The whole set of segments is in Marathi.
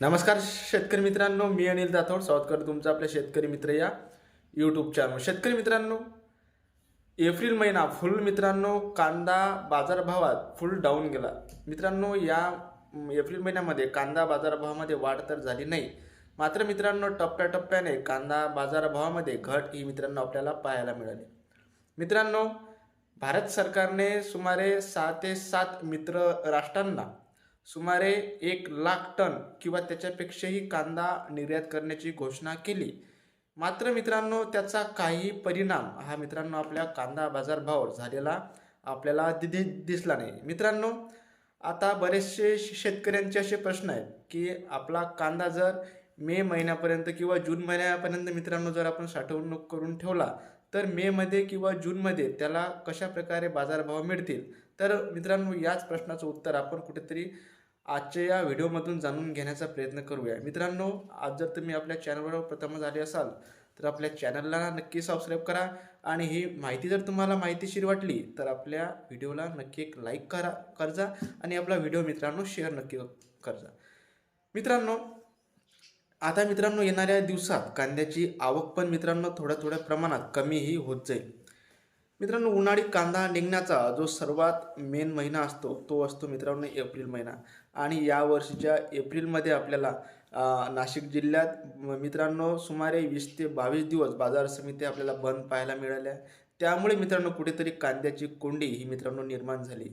नमस्कार शेतकरी मित्रांनो मी अनिल राठोड स्वागत करतो तुमचं आपल्या शेतकरी मित्र या यूट्यूब चॅनल शेतकरी मित्रांनो एप्रिल महिना फुल मित्रांनो कांदा बाजारभावात फुल डाऊन गेला. मित्रांनो या एप्रिल महिन्यामध्ये कांदा बाजारभावामध्ये वाढ तर झाली नाही. मात्र मित्रांनो टप्प्याटप्प्याने कांदा बाजारभावामध्ये घट ही मित्रांनो आपल्याला पाहायला मिळाली. मित्रांनो भारत सरकारने सुमारे सहा ते सात मित्र राष्ट्रांना सुमारे एक लाख टन किंवा त्याच्यापेक्षाही कांदा निर्यात करण्याची घोषणा केली. मात्र मित्रांनो त्याचा काही परिणाम हा मित्रांनो आपल्या कांदा बाजारभाव झालेला आपल्याला दि दिसला नाही. मित्रांनो आता बरेचसे श- शेतकऱ्यांचे असे प्रश्न आहेत की आपला कांदा जर मे महिन्यापर्यंत किंवा जून महिन्यापर्यंत मित्रांनो जर आपण साठवणूक करून ठेवला तर मेमध्ये किंवा जूनमध्ये त्याला कशा प्रकारे बाजारभाव मिळतील? तर मित्रांनो याच प्रश्नाचं उत्तर आपण कुठेतरी आजच्या या व्हिडिओमधून जाणून घेण्याचा प्रयत्न करूया. मित्रांनो आज जर तुम्ही आपल्या चॅनलवर प्रथमच आले असाल तर आपल्या चॅनलला नक्की सबस्क्राईब करा आणि ही माहिती जर तुम्हाला माहितीशीर वाटली तर आपल्या व्हिडिओला नक्की एक लाईक करा करजा आणि आपला व्हिडिओ मित्रांनो शेअर नक्की करजा. मित्रांनो आता मित्रांनो येणाऱ्या दिवसात कांद्याची आवक पण मित्रांनो थोड्या थोड्या प्रमाणात कमीही होत जाईल. मित्रांनो उन्हाळी कांदा निघण्याचा जो सर्वात मेन महिना असतो तो असतो मित्रांनो एप्रिल महिना. आणि या वर्षीच्या एप्रिलमध्ये आपल्याला नाशिक जिल्ह्यात मित्रांनो सुमारे वीस ते बावीस दिवस बाजार समिती आपल्याला बंद पाहायला मिळाल्या. त्यामुळे मित्रांनो कुठेतरी कांद्याची कोंडी ही मित्रांनो निर्माण झाली.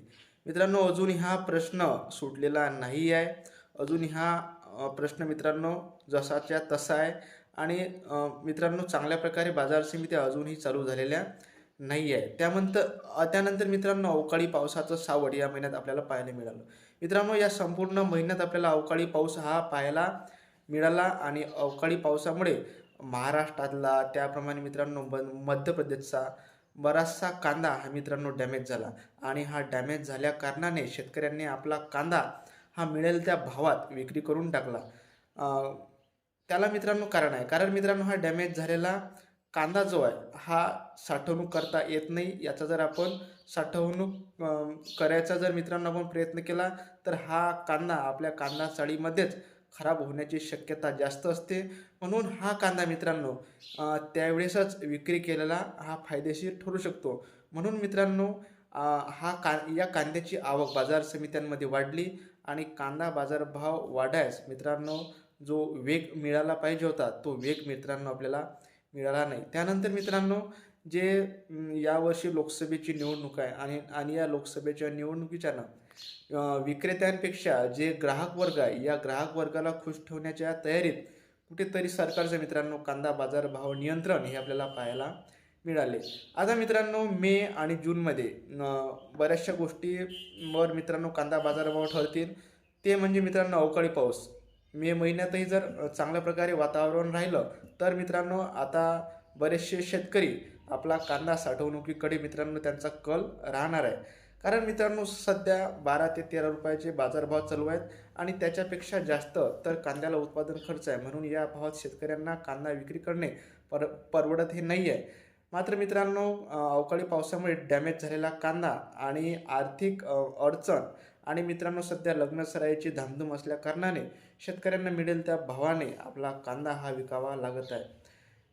मित्रांनो अजून हा प्रश्न सुटलेला नाही आहे. अजून हा प्रश्न मित्रांनो जसाच्या तसा आहे. आणि मित्रांनो चांगल्या प्रकारे बाजार समित्या अजूनही चालू झालेल्या. नाही आहे त्यानंतर त्यानंतर मित्रांनो अवकाळी पावसाचं सावट या महिन्यात आपल्याला पाहायला मिळालं. मित्रांनो या संपूर्ण महिन्यात आपल्याला अवकाळी पाऊस हा पाहायला मिळाला आणि अवकाळी पावसामुळे महाराष्ट्रातला त्याप्रमाणे मित्रांनो ब मध्य प्रदेशचा बराचसा कांदा हा मित्रांनो डॅमेज झाला. आणि हा डॅमेज झाल्या कारणाने शेतकऱ्यांनी आपला कांदा हा मिळेल त्या भावात विक्री करून टाकला. त्याला मित्रांनो कारण आहे. कारण मित्रांनो हा डॅमेज झालेला कांदा जो आहे हा साठवणूक करता येत नाही. याचा जर आपण साठवणूक करायचा जर मित्रांनो आपण प्रयत्न केला तर हा कांदा आपल्या कांदा चाळीमध्येच खराब होण्याची शक्यता जास्त असते. म्हणून हा कांदा मित्रांनो त्यावेळेसच विक्री केलेला हा फायदेशीर ठरू शकतो. म्हणून मित्रांनो हा का या कांद्याची आवक बाजार समित्यांमध्ये वाढली आणि कांदा बाजारभाव वाढायस मित्रांनो जो वेग मिळाला पाहिजे होता तो वेग मित्रांनो आपल्याला मिळाला नाही. त्यानंतर मित्रांनो जे यावर्षी लोकसभेची निवडणूक आहे आणि आणि या लोकसभेच्या निवडणुकीच्या ना विक्रेत्यांपेक्षा जे ग्राहक वर्ग आहे या ग्राहक वर्गाला खुश ठेवण्याच्या तयारीत कुठेतरी सरकारचं मित्रांनो कांदा बाजार भाव नियंत्रण हे आपल्याला पाहायला मिळाले. आता मित्रांनो मे आणि जूनमध्ये बऱ्याचशा गोष्टीवर मित्रांनो कांदा बाजारभाव ठरतील. ते म्हणजे मित्रांनो अवकाळी पाऊस. मे महिन्यातही जर चांगल्या प्रकारे वातावरण राहिलं तर मित्रांनो आता बरेचसे शेतकरी आपला कांदा साठवणुकीकडे मित्रांनो त्यांचा कल राहणार आहे. कारण मित्रांनो सध्या बारा ते तेरा रुपयाचे बाजारभाव चालू आहेत आणि त्याच्यापेक्षा जास्त तर कांद्याला उत्पादन खर्च आहे. म्हणून या भावात शेतकऱ्यांना कांदा विक्री करणे पर परवडत हे नाही आहे. मात्र मित्रांनो अवकाळी पावसामुळे डॅमेज झालेला कांदा आणि आर्थिक अडचण आणि मित्रांनो सध्या लग्न सराईची धामधूम असल्या कारणाने शेतकऱ्यांना मिळेल त्या भावाने आपला कांदा हा विकावा लागत आहे.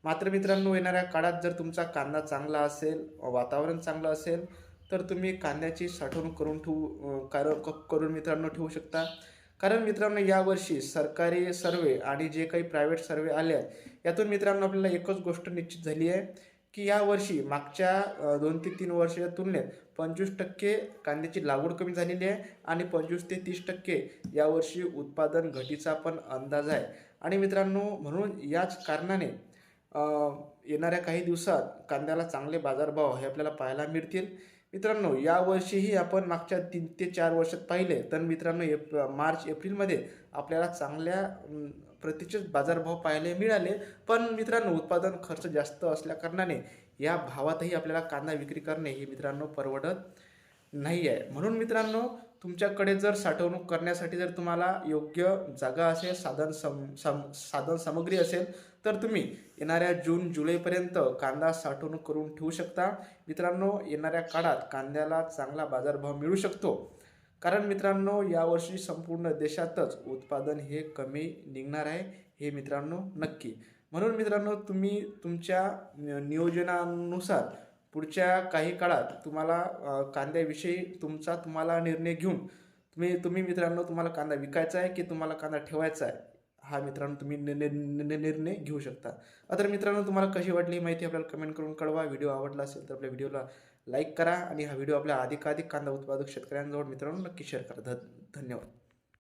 मात्र मित्रांनो येणाऱ्या काळात जर तुमचा कांदा चांगला असेल वातावरण चांगलं असेल तर तुम्ही कांद्याची साठवणूक करून ठेवू अं, कार क- करून मित्रांनो ठेवू शकता. कारण मित्रांनो यावर्षी सरकारी सर्वे आणि जे काही प्रायव्हेट सर्वे आले आहेत यातून मित्रांनो आपल्याला एकच गोष्ट निश्चित झाली आहे की यावर्षी मागच्या दोन ते तीन वर्षाच्या तुलनेत पंचवीस टक्के कांद्याची लागवड कमी झालेली आहे आणि पंचवीस ते तीस टक्के यावर्षी उत्पादन घटीचा पण अंदाज आहे. आणि मित्रांनो म्हणून याच कारणाने येणाऱ्या काही दिवसात कांद्याला चांगले बाजारभाव हे आपल्याला पाहायला मिळतील. मित्रांनो यावर्षीही आपण मागच्या तीन ते चार वर्षात पाहिले तर मित्रांनो एप मार्च एप्रिलमध्ये आपल्याला चांगल्या प्रतीचेच बाजारभाव पाहायला मिळाले. पण मित्रांनो उत्पादन खर्च जास्त असल्याकारणाने या भावातही आपल्याला कांदा विक्री करणे हे मित्रांनो परवडत नाही आहे. म्हणून मित्रांनो तुमच्याकडे जर साठवणूक करण्यासाठी जर तुम्हाला योग्य जागा असेल साधन सम सम साधन सामग्री असेल तर तुम्ही येणाऱ्या जून जुलैपर्यंत कांदा साठवणूक करून ठेवू शकता. मित्रांनो येणाऱ्या काळात कांद्याला चांगला बाजारभाव मिळू शकतो. कारण मित्रांनो यावर्षी संपूर्ण देशातच उत्पादन हे कमी निघणार आहे हे मित्रांनो नक्की. म्हणून मित्रांनो तुम्ही तुमच्या नियोजनानुसार पुढच्या काही काळात तुम्हाला कांद्याविषयी तुमचा तुम्हाला निर्णय घेऊन तुम्ही तुम्ही मित्रांनो तुम्हाला कांदा विकायचा आहे की तुम्हाला कांदा ठेवायचा आहे हा मित्रांनो तुम्ही नि- निर्णय घेऊ शकता. तर मित्रांनो तुम्हाला कशी वाटली माहिती आपल्याला कमेंट करून कळवा. व्हिडिओ आवडला असेल तर आपल्या व्हिडिओला लाईक करा आणि हा व्हिडिओ आपल्या अधिकाधिक कांदा उत्पादक शेतकऱ्यांजवळ मित्रांनो नक्की शेअर करा. ध धन्यवाद.